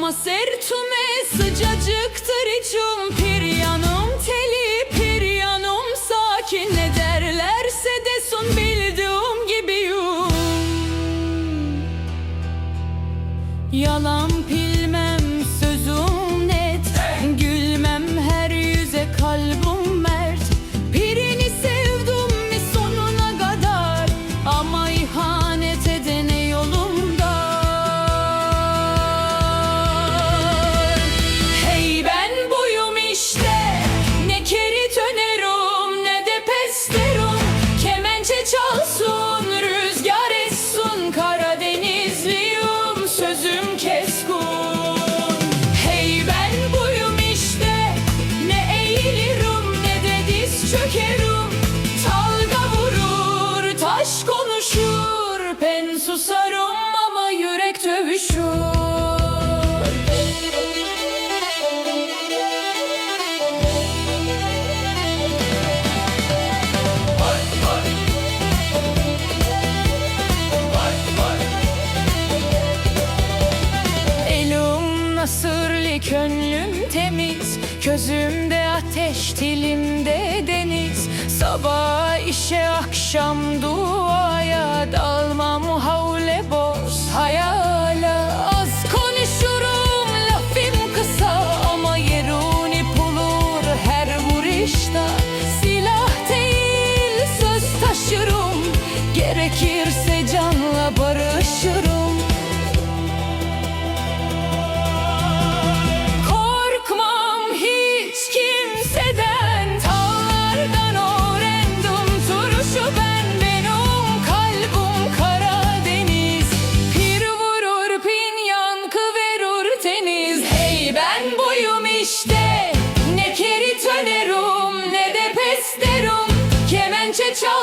Aklıma sertüme sıcacıktır içim. Pir yanım teli pir yanım sakin. Ne derlerse desun bildiğim gibiyim. Yalan pir ateş dilimde deniz. Sabah işe akşam duaya dalmam havle boz hayala. Az konuşurum lafim kısa ama yeruni bulur her vuruşta. Silah değil söz taşırım. Gerekirse canla barış. attention, show